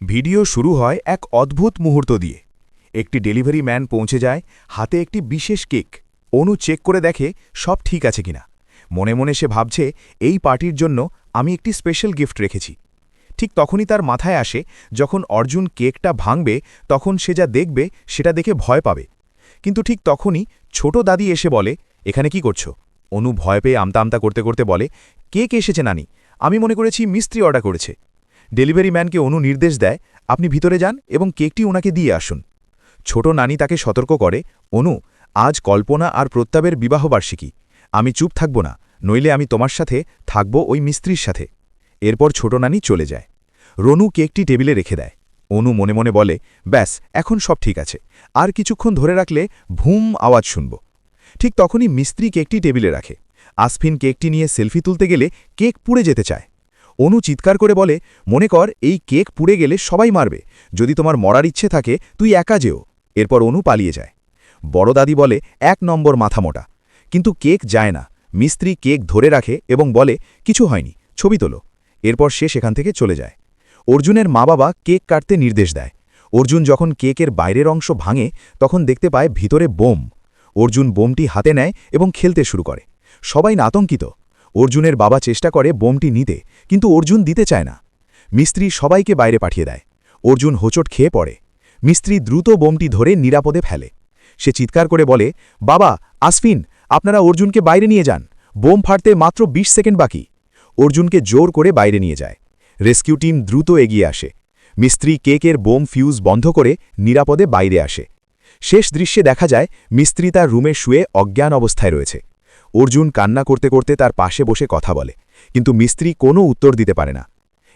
Video শুরু হয় এক অদ্ভুত মুহূর্ত দিয়ে। একটি ডেলিভারি ম্যান পৌঁছে যায়, হাতে একটি বিশেষ কেক। অনু চেক করে দেখে সব ঠিক আছে কিনা। মনে মনে সে ভাবছে, এই পার্টির জন্য আমি একটি স্পেশাল গিফট রেখেছি। ঠিক তখনই তার মাথায় আসে, যখন অর্জুন কেকটা ভাঙবে, তখন সে যা দেখবে, সেটা দেখে ভয় পাবে। কিন্তু ঠিক তখনই ছোট দাদি এসে বলে, এখানে কি করছ? অনু ভয় পেয়ে আমতা আমতা করতে করতে বলে, কেক এসেছে নানি। আমি মনে করেছি মিস্ত্রি অর্ডার করেছে। ডেলিভারি ম্যানকে অনু নির্দেশ দেয়, আপনি ভিতরে যান এবং কেকটি ওনাকে দিয়ে আসুন। ছোট নানি তাকে সতর্ক করে, অনু, আজ কল্পনা আর প্রত্যাবের বিবাহবার্ষিকী। আমি চুপ থাকব না, নইলে আমি তোমার সাথে থাকব ওই মিস্ত্রির সাথে। এরপর ছোট নানি চলে যায়। রনু কেকটি টেবিলে রেখে দেয়। অনু মনে মনে বলে, ব্যাস, এখন সব ঠিক আছে। আর কিছুক্ষণ ধরে রাখলে ভুম আওয়াজ শুনব। ঠিক তখনই মিস্ত্রি কেকটি টেবিলে রাখে। আসফিন কেকটি নিয়ে সেলফি তুলতে গেলে কেক পুড়ে যেতে চায়। অনু চিৎকার করে বলে, মনে কর, এই কেক পুড়ে গেলে সবাই মারবে। যদি তোমার মরার ইচ্ছে থাকে, তুই একা যেও এরপর অনু পালিয়ে যায়। বড় দাদি বলে, এক নম্বর মাথা মোটা। কিন্তু কেক যায় না। মিস্ত্রি কেক ধরে রাখে এবং বলে, কিছু হয়নি, ছবি তোলো এরপর সে সেখান থেকে চলে যায়। অর্জুনের মা বাবা কেক কাটতে নির্দেশ দেয়। অর্জুন যখন কেকের বাইরের অংশ ভাঙে, তখন দেখতে পায় ভিতরে বোম। অর্জুন বোমটি হাতে নেয় এবং খেলতে শুরু করে। সবাই না আতঙ্কিত। অর্জুনের বাবা চেষ্টা করে বোমটি নিতে, কিন্তু অর্জুন দিতে চায় না। মিস্ত্রি সবাইকে বাইরে পাঠিয়ে দেয়। অর্জুন হোঁচট খেয়ে পড়ে। মিস্ত্রি দ্রুত বোমটি ধরে নিরাপদে ফেলে। সে চিৎকার করে বলে, বাবা, আসফিন, আপনারা অর্জুনকে বাইরে নিয়ে যান। বোম ফাটতে মাত্র ২০ সেকেন্ড বাকি। অর্জুনকে জোর করে বাইরে নিয়ে যায়। রেস্কিউ টিম দ্রুত এগিয়ে আসে। মিস্ত্রি কেকের বোম ফিউজ বন্ধ করে নিরাপদে বাইরে আসে। শেষ দৃশ্যে দেখা যায়, মিস্ত্রি তার রুমে শুয়ে অজ্ঞান অবস্থায় রয়েছে। অর্জুন কান্না করতে করতে তার পাশে বসে কথা বলে, কিন্তু মিস্ত্রি কোনো উত্তর দিতে পারে না।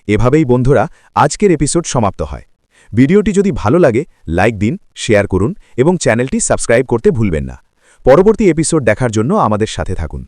এভাবেই বন্ধুরা, আজকের এপিসোড সমাপ্ত হয়। ভিডিওটি যদি ভালো লাগে লাইক দিন শেয়ার করুন এবং চ্যানেলটি সাবস্ক্রাইব করতে ভুলবেন না। পরবর্তী এপিসোড দেখার জন্য আমাদের সাথে থাকুন।